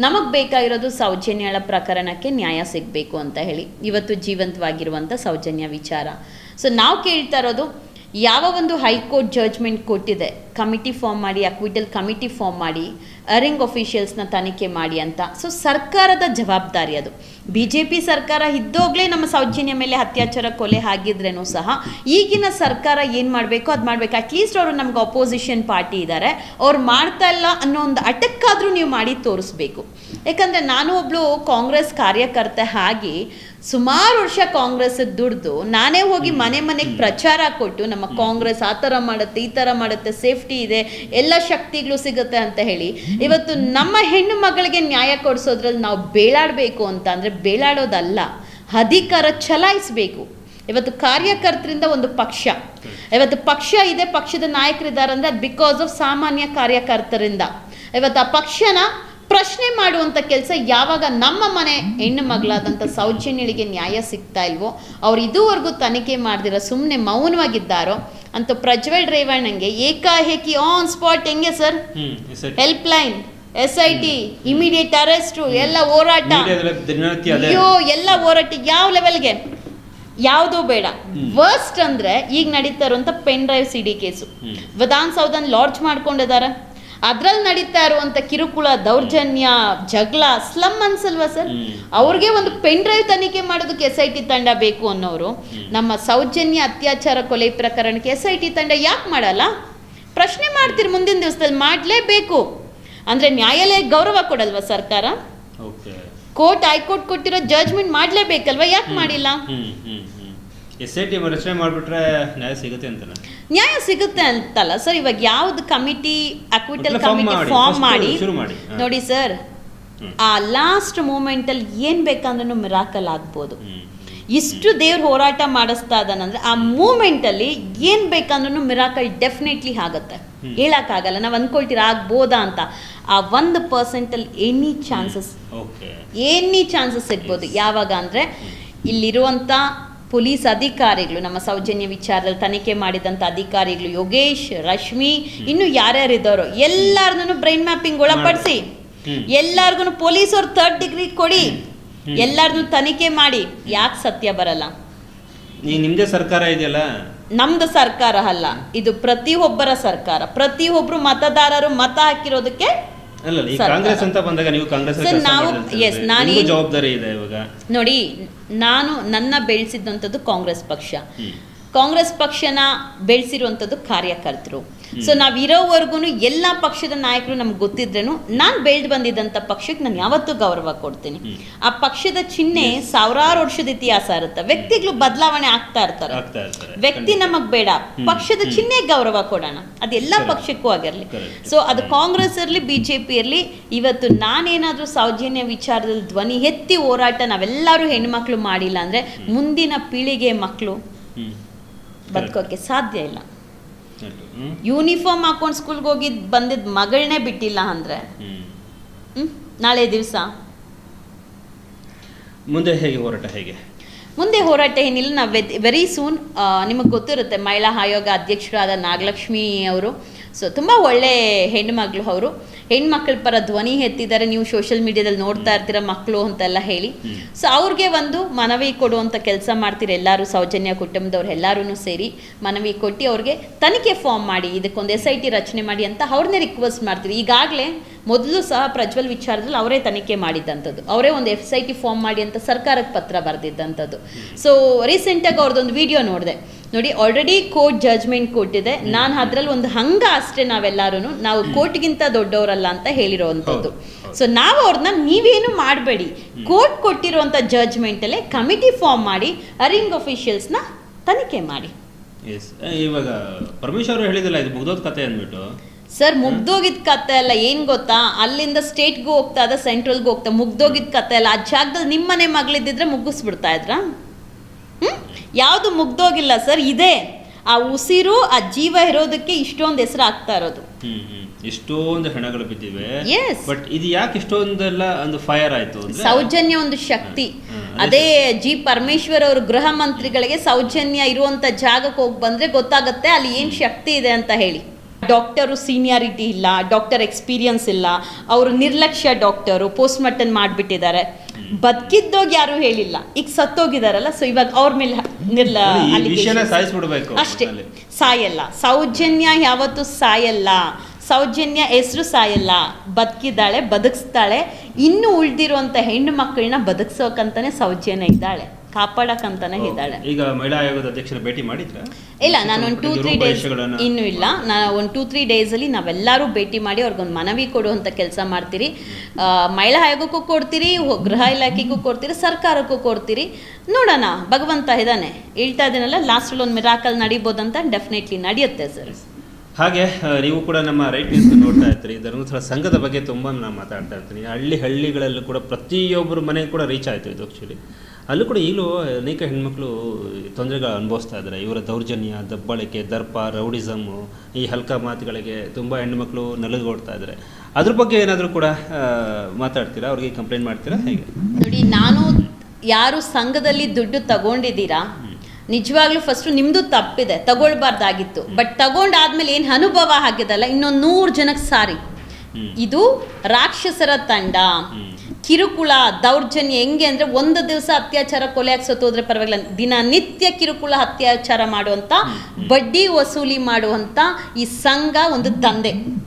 ನಮಗೆ ಬೇಕಾಗಿರೋದು ಸೌಜನ್ಯಳ ಪ್ರಕರಣಕ್ಕೆ ನ್ಯಾಯ ಸಿಗಬೇಕು ಅಂತ ಹೇಳಿ. ಇವತ್ತು ಜೀವಂತವಾಗಿರುವಂತ ಸೌಜನ್ಯ ವಿಚಾರ. ಸೊ ನಾವು ಕೇಳ್ತಾ ಇರೋದು ಯಾವ ಒಂದು ಹೈಕೋರ್ಟ್ ಜಡ್ಜ್ಮೆಂಟ್ ಕೊಟ್ಟಿದೆ ಕಮಿಟಿ ಫಾರ್ಮ್ ಮಾಡಿ ಅಕ್ವಿಟಲ್ ಕಮಿಟಿ ಫಾರ್ಮ್ ಮಾಡಿ ಅರಿಂಗ್ ಅಫಿಷಿಯಲ್ಸ್ನ ತನಿಖೆ ಮಾಡಿ ಅಂತ. ಸೊ ಸರ್ಕಾರದ ಜವಾಬ್ದಾರಿ ಅದು. ಬಿ ಜೆ ಪಿ ಸರ್ಕಾರ ಇದ್ದೋಗ್ಲೇ ನಮ್ಮ ಸೌಜನ್ಯ ಮೇಲೆ ಅತ್ಯಾಚಾರ ಕೊಲೆ ಆಗಿದ್ರೇನೂ ಸಹ, ಈಗಿನ ಸರ್ಕಾರ ಏನು ಮಾಡಬೇಕು ಅದು ಮಾಡಬೇಕು. ಅಟ್ಲೀಸ್ಟ್ ಅವರು ನಮ್ಗೆ ಅಪೋಸಿಷನ್ ಪಾರ್ಟಿ ಇದ್ದಾರೆ ಅವ್ರು ಮಾಡ್ತಾ ಇಲ್ಲ ಅನ್ನೋ ಒಂದು ಅಟಕ್ಕಾದರೂ ನೀವು ಮಾಡಿ ತೋರಿಸ್ಬೇಕು. ಯಾಕಂದರೆ ನಾನು ಒಬ್ಬಳು ಕಾಂಗ್ರೆಸ್ ಕಾರ್ಯಕರ್ತೆ ಆಗಿ ಸುಮಾರು ವರ್ಷ ಕಾಂಗ್ರೆಸ್ ದುಡ್ದು ನಾನೇ ಹೋಗಿ ಮನೆ ಮನೆಗೆ ಪ್ರಚಾರ ಕೊಟ್ಟು ನಮ್ಮ ಕಾಂಗ್ರೆಸ್ ಆ ಥರ ಮಾಡುತ್ತೆ ಈ ಥರ ಮಾಡುತ್ತೆ ಸೇಫ್ಟಿ ಇದೆ ಎಲ್ಲ ಶಕ್ತಿಗಳು ಸಿಗುತ್ತೆ ಅಂತ ಹೇಳಿ. ಇವತ್ತು ನಮ್ಮ ಹೆಣ್ಣು ಮಗಳಿಗೆ ನ್ಯಾಯ ಕೊಡಿಸೋದ್ರಲ್ಲಿ ನಾವು ಬೇಳಾಡಬೇಕು ಅಂತ ಅಂದರೆ ಬೇಳಾಡೋದಲ್ಲ ಅಧಿಕಾರ ಚಲಾಯಿಸಬೇಕು. ಇವತ್ತು ಕಾರ್ಯಕರ್ತರಿಂದ ಒಂದು ಪಕ್ಷ ಇವತ್ತು ಪಕ್ಷ ಇದೆ ಪಕ್ಷದ ನಾಯಕರಿದ್ದಾರೆ ಅಂದರೆ ಅದು ಬಿಕಾಸ್ ಆಫ್ ಸಾಮಾನ್ಯ ಕಾರ್ಯಕರ್ತರಿಂದ. ಇವತ್ತು ಆ ಪಕ್ಷನ ಪ್ರಶ್ನೆ ಮಾಡುವಂಥ ಕೆಲಸ ಯಾವಾಗ ನಮ್ಮ ಮನೆ ಹೆಣ್ಣು ಮಗಳಾದಂಥ ಸೌಜನ್ಯಳಿಗೆ ನ್ಯಾಯ ಸಿಗ್ತಾ ಇಲ್ವೋ ಅವ್ರು ಇದುವರೆಗೂ ತನಿಖೆ ಮಾಡ್ದಿರ ಸುಮ್ಮನೆ ಮೌನವಾಗಿದ್ದಾರೋ ಅಂತ ಪ್ರಜ್ವಲ್ ರೇವಣ್ಣಂಗೆ ಏಕಾಏಕಿ ಆನ್ ಸ್ಪಾಟ್ ಹೆಂಗೆ sir? Help line S I T immediate arrest ಎಲ್ಲ ಹೋರಾಟ. ಅಯ್ಯೋ ಎಲ್ಲ ಹೋರಾಟ ಯಾವ ಲೆವೆಲ್ಗೆ ಯಾವುದೂ ಬೇಡ. ವರ್ಸ್ಟ್ ಅಂದ್ರೆ ಈಗ ನಡೀತಾ ಇರುವಂತ ಪೆನ್ ಡ್ರೈವ್ ಸಿಡಿ ಕೇಸು. ವಿಧಾನಸೌಧನ ಲಾಡ್ಜ್ ಮಾಡ್ಕೊಂಡಿದ್ದಾರೆ ಅದ್ರಲ್ಲಿ ನಡೀತಾ ಇರುವಂತ ಕಿರುಕುಳ ದೌರ್ಜನ್ಯ ಜಗಳ ಸ್ಲಮ್ ಅನ್ಸಲ್ವಾ ಸರ್. ಅವ್ರಿಗೆ ಒಂದು ಪೆನ್ ಡ್ರೈವ್ ತನಿಖೆ ಮಾಡೋದಕ್ಕೆ ಎಸ್ ಐ ಟಿ ತಂಡ ಬೇಕು ಅನ್ನೋರು. ನಮ್ಮ ಸೌಜನ್ಯ ಅತ್ಯಾಚಾರ ಕೊಲೆ ಪ್ರಕರಣಕ್ಕೆ ಎಸ್ ಐ ಟಿ ತಂಡ ಯಾಕೆ ಮಾಡಲ್ಲ? ಪ್ರಶ್ನೆ ಮಾಡ್ತೀರಿ ಮುಂದಿನ ದಿವಸದಲ್ಲಿ ಮಾಡಲೇಬೇಕು. ಅಂದ್ರೆ ನ್ಯಾಯಾಲಯ ಗೌರವ ಕೊಡಲ್ವಾ ಸರ್ಕಾರ? ಕೋರ್ಟ್ ಹೈಕೋರ್ಟ್ ಕೊಟ್ಟಿರೋ ಜಡ್ಜ್ಮೆಂಟ್ ಮಾಡಲೇಬೇಕಲ್ವಾ? ಯಾಕೆ ಮಾಡಿಲ್ಲ? ಎಸ್ ಐ ಟಿ ರಚನೆ ಮಾಡಿಬಿಟ್ರೆ ನ್ಯಾಯ ಸಿಗುತ್ತೆ ಅಂತಾನೆ. ನ್ಯಾಯ ಸಿಗುತ್ತೆ ಅಂತಲ್ಲ ಸರ್ ಇವಾಗ ಯಾವ್ದು ಕಮಿಟಿ ಅಕ್ವಿಟಲ್ ಕಮಿಟಿ ಫಾರ್ಮ್ ಮಾಡಿ. ನೋಡಿ ಸರ್ ಆ ಲಾಸ್ಟ್ ಮೂಮೆಂಟಲ್ಲಿ ಏನ್ ಬೇಕಂದ್ರೂ ಮಿರಾಕಲ್ ಆಗ್ಬೋದು. ಇಷ್ಟು ದೇವ್ರ ಹೋರಾಟ ಮಾಡಿಸ್ತಾ ಇದ್ದಾನಂದ್ರೆ ಆ ಮೂಮೆಂಟ್ ಅಲ್ಲಿ ಏನ್ ಬೇಕಂದ್ರೂ ಮಿರಾಕಲ್ ಡೆಫಿನೆಟ್ಲಿ ಆಗತ್ತೆ. ಹೇಳಕ್ ಹೇಳಕ್ಕಾಗಲ್ಲ ನಾವ್ ಅನ್ಕೊಳ್ತೀರಾ ಆಗ್ಬೋದಾ ಅಂತ. ಆ ಒಂದು ಪರ್ಸೆಂಟಲ್ಲಿ ಎನಿ ಚಾನ್ಸಸ್ ಎನಿ ಚಾನ್ಸಸ್ ಸಿಗ್ಬೋದು. ಯಾವಾಗ ಅಂದ್ರೆ ಇಲ್ಲಿರುವಂಥ ಪೊಲೀಸ್ ಅಧಿಕಾರಿಗಳು ನಮ್ಮ ಸೌಜನ್ಯ ವಿಚಾರದಲ್ಲಿ ತನಿಖೆ ಮಾಡಿದಂಥ ಅಧಿಕಾರಿಗಳು ಯೋಗೇಶ್ ರಶ್ಮಿ ಇನ್ನು ಯಾರ್ಯಾರು ಇದ್ದಾರೋ ಎಲ್ಲರನ್ನೂ ಬ್ರೈನ್ ಮ್ಯಾಪಿಂಗ್ ಒಳಪಡಿಸಿ. ಎಲ್ಲಾರ್ಗು ಪೊಲೀಸ್ ಅವ್ರು ಥರ್ಡ್ ಡಿಗ್ರಿ ಕೊಡಿ. ಎಲ್ಲಾರ್ದು ತನಿಖೆ ಮಾಡಿ. ಯಾಕೆ ಸತ್ಯ ಬರಲ್ಲ? ನಿಮ್ದೇ ಸರ್ಕಾರ ಇದೆಯಲ್ಲ? ನಮ್ದು ಸರ್ಕಾರ ಅಲ್ಲ. ಇದು ಪ್ರತಿಯೊಬ್ಬರ ಸರ್ಕಾರ. ಪ್ರತಿಯೊಬ್ರು ಮತದಾರರು ಮತ ಹಾಕಿರೋದಕ್ಕೆ. ಕಾಂಗ್ರೆಸ್ ಅಂತ ಬಂದಾಗ ನೀವು ಕಾಂಗ್ರೆಸ್ ನಾವು- ಎಸ್ ನಾನೇನ್- ಜವಾಬ್ದಾರಿ ಇದೆ ಇವಾಗ. ನೋಡಿ ನಾನು ನನ್ನ ಬೆಳೆಸಿದಂಥದ್ದು ಕಾಂಗ್ರೆಸ್ ಪಕ್ಷ. ಕಾಂಗ್ರೆಸ್ ಪಕ್ಷನ ಬೆಳೆಸಿರುವಂಥದ್ದು ಕಾರ್ಯಕರ್ತರು. ಸೊ ನಾವು ಇರೋವರೆಗೂ ಎಲ್ಲ ಪಕ್ಷದ ನಾಯಕರು ನಮ್ಗೆ ಗೊತ್ತಿದ್ರೇನು ನಾನು ಬೆಳೆದು ಬಂದಿದ್ದಂಥ ಪಕ್ಷಕ್ಕೆ ನಾನು ಯಾವತ್ತೂ ಗೌರವ ಕೊಡ್ತೀನಿ. ಆ ಪಕ್ಷದ ಚಿಹ್ನೆ ಸಾವಿರಾರು ವರ್ಷದ ಇತಿಹಾಸ ಇರುತ್ತೆ. ವ್ಯಕ್ತಿಗಳು ಬದಲಾವಣೆ ಆಗ್ತಾ ಇರ್ತಾರೆ. ವ್ಯಕ್ತಿ ನಮಗ್ ಬೇಡ. ಪಕ್ಷದ. ಚಿಹ್ನೆ ಗೌರವ ಕೊಡೋಣ. ಅದೆಲ್ಲ ಎಲ್ಲ ಪಕ್ಷಕ್ಕೂ ಆಗಿರಲಿ. ಸೊ ಅದು ಕಾಂಗ್ರೆಸ್ ಇರಲಿ ಬಿ ಜೆ ಪಿ ಇರಲಿ ಇವತ್ತು ನಾನೇನಾದರೂ ಸೌಜನ್ಯ ವಿಚಾರದಲ್ಲಿ ಧ್ವನಿ ಎತ್ತಿ ಹೋರಾಟ ನಾವೆಲ್ಲರೂ ಹೆಣ್ಮಕ್ಳು ಮಾಡಿಲ್ಲ ಅಂದರೆ ಮುಂದಿನ ಪೀಳಿಗೆ ಮಕ್ಕಳು ಬದುಕೋಕ್ಕೆ ಸಾಧ್ಯ ಇಲ್ಲ. ಯೂನಿಫಾರ್ಮ್ ಹಾಕೊಂಡು ಸ್ಕೂಲ್ಗೆ ಹೋಗಿದ್ ಬಂದಿದ್ದ ಮಗಳನ್ನೇ ಬಿಟ್ಟಿಲ್ಲ ಅಂದರೆ? ನಾಳೆ ದಿವಸ? ಮುಂದೆ ಹೇಗೆ ಹೋರಾಟ ಹೇಗೆ? ಮುಂದೆ ಹೋರಾಟ ಏನಿಲ್ಲ ನಾವು ವೆರಿ ಸೂನ್ ನಿಮಗೆ ಗೊತ್ತಿರುತ್ತೆ ಮಹಿಳಾ ಆಯೋಗ ಅಧ್ಯಕ್ಷರಾದ ನಾಗಲಕ್ಷ್ಮಿ ಅವರು. ಸೊ ತುಂಬ ಒಳ್ಳೆ ಹೆಣ್ಮಗಳು ಅವರು. ಹೆಣ್ಮಕ್ಳ ಪರ ಧ್ವನಿ ಎತ್ತಿದ್ದಾರೆ ನೀವು ಸೋಷಿಯಲ್ ಮೀಡಿಯಾದಲ್ಲಿ ನೋಡ್ತಾ ಇರ್ತೀರ ಮಕ್ಕಳು ಅಂತೆಲ್ಲ ಹೇಳಿ. ಸೊ ಅವ್ರಿಗೆ ಒಂದು ಮನವಿ ಕೊಡುವಂಥ ಕೆಲಸ ಮಾಡ್ತೀರಿ ಎಲ್ಲರೂ ಸೌಜನ್ಯ ಕುಟುಂಬದವ್ರು ಎಲ್ಲರೂ ಸೇರಿ ಮನವಿ ಕೊಟ್ಟು ಅವ್ರಿಗೆ ತನಿಖೆ ಫಾರ್ಮ್ ಮಾಡಿ ಇದಕ್ಕೊಂದು ಎಸ್ ಐ ಟಿ ರಚನೆ ಮಾಡಿ ಅಂತ ಅವ್ರನ್ನೇ ರಿಕ್ವೆಸ್ಟ್ ಮಾಡ್ತೀವಿ. ಈಗಾಗಲೇ ಮೊದಲು ಸಹ ಪ್ರಜ್ವಲ್ ವಿಚಾರದಲ್ಲಿ ಅವರೇ ತನಿಖೆ ಮಾಡಿದ್ದಂಥದ್ದು. ಅವರೇ ಒಂದು ಎಸ್ ಐ ಟಿ ಫಾರ್ಮ್ ಮಾಡಿ ಅಂತ ಸರ್ಕಾರಕ್ಕೆ ಪತ್ರ ಬರೆದಿದ್ದಂಥದ್ದು. ಸೊ ರೀಸೆಂಟಾಗಿ ಅವ್ರದ್ದೊಂದು ವಿಡಿಯೋ ನೋಡಿದೆ. ನೋಡಿ ಆಲ್ರೆಡಿ ಕೋರ್ಟ್ ಜಜ್ಮೆಂಟ್ ಕೊಟ್ಟಿದೆ. ನಾನು ಅದ್ರಲ್ಲಿ ಒಂದು ಹಂಗ ಅಷ್ಟೇ ನಾವೆಲ್ಲರೂ ನಾವು ಕೋರ್ಟ್ಗಿಂತ ದೊಡ್ಡವರಲ್ಲ ಅಂತ ಹೇಳಿರೋವಂಥದ್ದು. ಸೊ ನಾವು ಅವ್ರನ್ನ ನೀವೇನು ಮಾಡಬೇಡಿ. ಕೋರ್ಟ್ ಕೊಟ್ಟಿರುವಂಥ ಜಜ್ಮೆಂಟಲ್ಲೇ ಕಮಿಟಿ ಫಾರ್ಮ್ ಮಾಡಿ ಅರಿಂಗ್ ಅಫಿಷಿಯಲ್ಸ್ನ ತನಿಖೆ ಮಾಡಿ. ಎಸ್ ಇವಾಗ ಪರಮೇಶ್ ಅವರು ಹೇಳಿದಿಲ್ಲ ಇದು ಮುಗ್ದೋದ್ ಕತೆ ಅಂದ್ಬಿಟ್ಟು. ಸರ್ ಮುಗ್ದೋಗಿದ್ ಕತೆ ಅಲ್ಲ ಏನ್ ಗೊತ್ತಾ? ಅಲ್ಲಿಂದ ಸ್ಟೇಟ್ಗೂ ಹೋಗ್ತಾ ಅದ ಸೆಂಟ್ರಲ್ಗೂ ಹೋಗ್ತಾ ಮುಗ್ದೋಗಿದ್ ಕತೆ ಅಲ್ಲ. ಆ ಜಾಗದಲ್ಲಿ ನಿಮ್ಮನೆ ಮಗಳಿದ್ದಿದ್ರೆ ಮುಗಿಸ್ಬಿಡ್ತಾ ಇದ್ರಾ? ಯಾವುದು ಮುಗ್ದೋಗಿಲ್ಲ ಸರ್ ಇದೆ. ಆ ಉಸಿರು ಆ ಜೀವ ಇರೋದಕ್ಕೆ ಇಷ್ಟೊಂದು ಹೆಸರು ಆಗ್ತಾ ಇರೋದು. ಇಷ್ಟೊಂದು ಹೆಣಗಳು ಬಿದ್ದಿವೆ. ಬಟ್ ಇದು ಯಾಕೆ ಇಷ್ಟೊಂದೆಲ್ಲ ಒಂದು ಫೈರ್ ಆಯ್ತು ಸೌಜನ್ಯ ಒಂದು ಶಕ್ತಿ. ಅದೇ ಜಿ ಪರಮೇಶ್ವರ್ ಅವರು ಗೃಹ ಮಂತ್ರಿಗಳಿಗೆ ಸೌಜನ್ಯ ಇರುವಂತ ಜಾಗಕ್ಕೆ ಹೋಗಿ ಬಂದ್ರೆ ಗೊತ್ತಾಗುತ್ತೆ ಅಲ್ಲಿ ಏನ್ ಶಕ್ತಿ ಇದೆ ಅಂತ ಹೇಳಿ. ಡಾಕ್ಟರು ಸೀನಿಯಾರಿಟಿ ಇಲ್ಲ ಡಾಕ್ಟರ್ ಎಕ್ಸ್ಪೀರಿಯನ್ಸ್ ಇಲ್ಲ ಅವರು ನಿರ್ಲಕ್ಷ್ಯ ಡಾಕ್ಟರು ಪೋಸ್ಟ್ ಮಾರ್ಟಮ್ ಮಾಡಿಬಿಟ್ಟಿದ್ದಾರೆ ಬದುಕಿದ್ದೋಗಿ ಯಾರು ಹೇಳಿಲ್ಲ ಈಗ ಸತ್ತೋಗಿದಾರಲ್ಲ ಸೊ ಇವಾಗ ಅವ್ರ ಮೇಲೆ ನಿರ್ಲ ಅಷ್ಟೇ. ಸಾಯಲ್ಲ. ಸೌಜನ್ಯ ಯಾವತ್ತೂ ಸಾಯಲ್ಲ. ಸೌಜನ್ಯ ಹೆಸರು ಸಾಯಲ್ಲ. ಬದುಕಿದ್ದಾಳೆ ಬದುಕಿಸ್ತಾಳೆ. ಇನ್ನು ಉಳ್ದಿರುವಂತ ಹೆಣ್ಣು ಮಕ್ಕಳನ್ನ ಬದುಕ್ಸೋಕಂತಾನೆ ಸೌಜನ್ಯ ಇದ್ದಾಳೆ. ಕಾಪಾಡಕ್ಕಂತಾನೆ ಇದ್ದಾಳೆ. ಈಗ ಮಹಿಳಾ ಆಯೋಗದ ಅಧ್ಯಕ್ಷರ ಭೇಟಿ ಮಾಡಿದ್ರ? ಇಲ್ಲ ನಾನು ಒಂದು ಟೂ ತ್ರೀ ಡೇಸ್ ಇನ್ನು ಇಲ್ಲ. ನಾನು ಒಂದು ಟೂ ತ್ರೀ ಡೇಸಲ್ಲಿ ನಾವೆಲ್ಲರೂ ಭೇಟಿ ಮಾಡಿ ಅವ್ರಿಗೊಂದು ಮನವಿ ಕೊಡುವಂಥ ಕೆಲಸ ಮಾಡ್ತೀರಿ. ಮಹಿಳಾ ಆಯೋಗಕ್ಕೂ ಕೊಡ್ತೀರಿ ಗೃಹ ಇಲಾಖೆಗೂ ಕೊಡ್ತೀರಿ ಸರ್ಕಾರಕ್ಕೂ ಕೊಡ್ತೀರಿ. ನೋಡೋಣ ಭಗವಂತ ಇದ್ದಾನೆ. ಹೇಳ್ತಾ ಇದ್ದೀನಲ್ಲ ಲಾಸ್ಟಲ್ಲಿ ಒಂದು ಮಿರಾಕಲ್ ನಡಿಬೋದಂತ ಡೆಫಿನೆಟ್ಲಿ ನಡೆಯುತ್ತೆ ಸರ್. ಹಾಗೆ ನೀವು ಕೂಡ ನಮ್ಮ ರೈಟ್ ನ್ಯೂಸ್ ನೋಡ್ತಾ ಇರ್ತೀರಿ ಧರ್ಮಸ್ಥಳ ಸಂಘದ ಬಗ್ಗೆ ತುಂಬ ನಾನು ಮಾತಾಡ್ತಾ ಇರ್ತೀನಿ. ಹಳ್ಳಿ ಹಳ್ಳಿಗಳಲ್ಲೂ ಕೂಡ ಪ್ರತಿಯೊಬ್ಬರ ಮನೆಗೆ ಕೂಡ ರೀಚ್ ಆಯಿತು ಇದು ಆ್ಯಕ್ಚುಲಿ ಅಲ್ಲೂ ಕೂಡ ಈಗಲೂ ಅನೇಕ ಹೆಣ್ಮಕ್ಳು ತೊಂದರೆಗಳು ಅನುಭವಿಸ್ತಾ ಇದ್ದಾರೆ. ಇವರ ದೌರ್ಜನ್ಯ, ದಬ್ಬಳಿಕೆ, ದರ್ಪ ರೌಡಿಸಮ್ಮು ಈ ಹಲ್ಕ ಮಾತುಗಳಿಗೆ ತುಂಬ ಹೆಣ್ಮಕ್ಳು ನಲುಗೋಡ್ತಾ ಇದ್ದಾರೆ. ಅದ್ರ ಬಗ್ಗೆ ಏನಾದರೂ ಕೂಡ ಮಾತಾಡ್ತೀರಾ? ಅವ್ರಿಗೆ ಕಂಪ್ಲೇಂಟ್ ಮಾಡ್ತೀರಾ? ಹೇಗೆ? ನೋಡಿ, ನಾನು ಯಾರು ಸಂಘದಲ್ಲಿ ದುಡ್ಡು ತಗೊಂಡಿದ್ದೀರಾ ನಿಜವಾಗ್ಲೂ ಫಸ್ಟ್ ನಿಮ್ಮದು ತಪ್ಪಿದೆ ತಗೊಳ್ಬಾರ್ದಾಗಿತ್ತು. ಬಟ್ ತಗೊಂಡಾದ್ಮೇಲೆ ಏನು ಅನುಭವ ಆಗಿದಲ್ಲ ಇನ್ನೊಂದು ನೂರು ಜನಕ್ಕೆ ಸಾರಿ. ಇದು ರಾಕ್ಷಸರ ತಂಡ. ಕಿರುಕುಳ ದೌರ್ಜನ್ಯ ಹೆಂಗೆ ಅಂದರೆ ಒಂದು ದಿವಸ ಅತ್ಯಾಚಾರ ಕೊಲೆ ಸತ್ತೋದ್ರೆ ಪರವಾಗಿಲ್ಲ. ದಿನನಿತ್ಯ ಕಿರುಕುಳ ಅತ್ಯಾಚಾರ ಮಾಡುವಂಥ ಬಡ್ಡಿ ವಸೂಲಿ ಮಾಡುವಂಥ ಈ ಸಂಘ ಒಂದು ದಂಧೆ